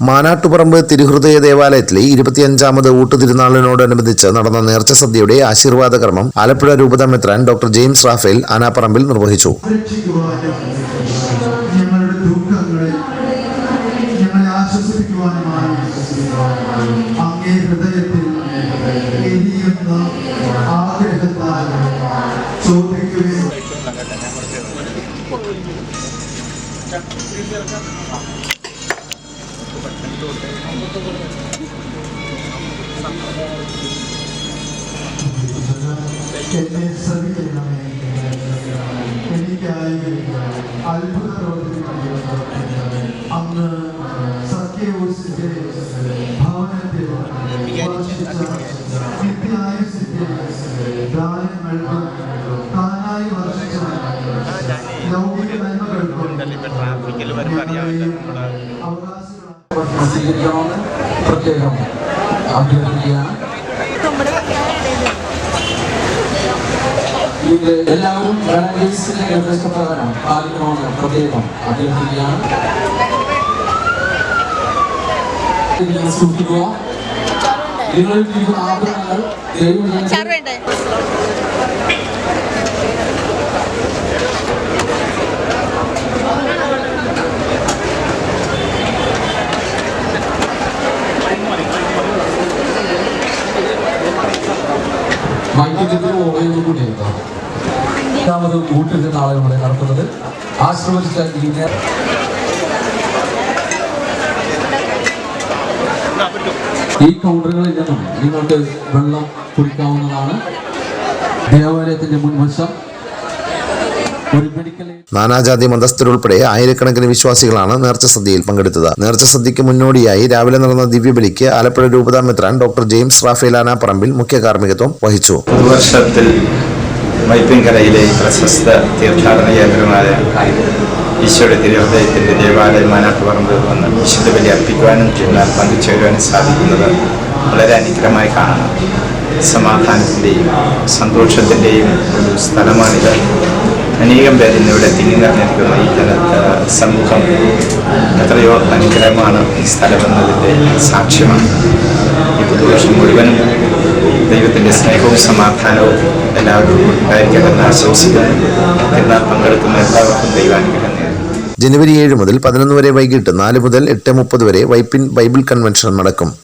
മാനാട്ടുപറമ്പ് തിരുഹൃദയ ദേവാലയത്തിലെ ഇരുപത്തിയഞ്ചാമത് ഊട്ടുതിരുനാളിനോടനുബന്ധിച്ച് നടന്ന നേർച്ച സദ്യയുടെ ആശീർവാദ കർമ്മം ആലപ്പുഴ രൂപത മെത്രാൻ ഡോക്ടർ ജെയിംസ് റാഫേൽ ആനാപ്പറമ്പിൽ നിർവഹിച്ചു. എന്നെ ശ്രമിക്കണമേ എനിക്കായി അത്ഭുത പ്രവർത്തിക്കുന്നത് അന്ന് സത്യവൂസിന്റെ ഭവനത്തിൽ വർഷിച്ച നിത്യായുസിന്റെ ദാനങ്ങൾക്കും താനായി വർഷിച്ച ലൗകിക നന്മകൾക്കും ഞങ്ങളെയും അവകാശികളായി സ്വീകരിക്കണമെന്ന് പ്രത്യേകം അഭ്യർത്ഥിക്കുകയാണ്. ഇത് എല്ലാവരും ഗണേശിന്റെ നിർദ്ദേശപ്രകാരം പാലിക്കണമെന്ന് പ്രത്യേകം അഭ്യർത്ഥിക്കുകയാണ്. സൂക്ഷിക്കുക. നിങ്ങളിൽ ആഭരണങ്ങൾ ദൈവം ചാറ് വേണ്ടേ കൂടി കൂടിയാണ് രണ്ടാമത് ഊട്ടിന്റെ നാളെ നടത്തുന്നത് ആശ്രമിച്ച ഈ കൗണ്ടറുകളിൽ നിന്നും നിങ്ങൾക്ക് വെള്ളം കുടിക്കാവുന്നതാണ്. ദേവാലയത്തിന്റെ മുൻവശം. നാനാജാതി മതസ്ഥരുൾപ്പെടെ ആയിരക്കണക്കിന് വിശ്വാസികളാണ് നേർച്ച സദ്യയിൽ പങ്കെടുത്തത്. നേർച്ച സദ്യയ്ക്ക് മുന്നോടിയായി രാവിലെ നടന്ന ദിവ്യബലിക്ക് ആലപ്പുഴ രൂപതാ മെത്രാൻ ഡോക്ടർ ജെയിംസ് റാഫേൽ ആനാപ്പറമ്പിൽ മുഖ്യ കാർമ്മികത്വം വഹിച്ചു. വർഷത്തിൽ വൈപ്പിൻകരയിലെ പ്രശസ്ത തീർത്ഥാടന കേന്ദ്രമായ ഈശോയുടെ തിരുഹൃദയത്തിന്റെ ദേവാലയം മാനാട്ടുപറമ്പ് വന്ന് വിശുദ്ധ ബലി അർപ്പിക്കുവാനും എന്നാൽ പങ്കുചേരുവാനും സാധിക്കുന്നത് വളരെ അനുഗ്രഹമായി കാണണം. സമാധാനത്തിന്റെയും സന്തോഷത്തിന്റെയും ഒരു സ്ഥലമാണിത്. അനേകം പേര് ഇന്നിവിടെ തിങ്ങി നിറഞ്ഞിരിക്കുന്ന ഈ സമൂഹം എത്രയോ അനുഗ്രഹമാണ് ഈ സ്ഥലമെന്നതിന്റെ സാക്ഷ്യമാണ്. ഈ പുതുവർഷം മുഴുവനും ദൈവത്തിന്റെ സ്നേഹവും സമാധാനവും എല്ലാവർക്കും ഉണ്ടായിരിക്കണമെന്ന് ആശംസിക്കുന്നു. എന്നാൽ പങ്കെടുക്കുന്ന എല്ലാവർക്കും ദൈവാനുഗ്രഹം ജനുവരി ഏഴ് മുതൽ പതിനൊന്ന് വരെ വൈകിട്ട് നാല് മുതൽ എട്ട് മുപ്പത് വരെ വൈപ്പിൻ ബൈബിൾ കൺവെൻഷൻ നടക്കും.